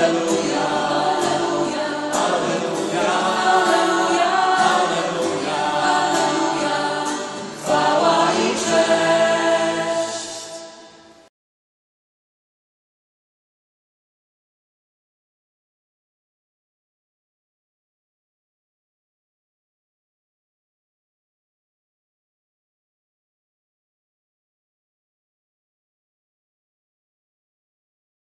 Hallelujah.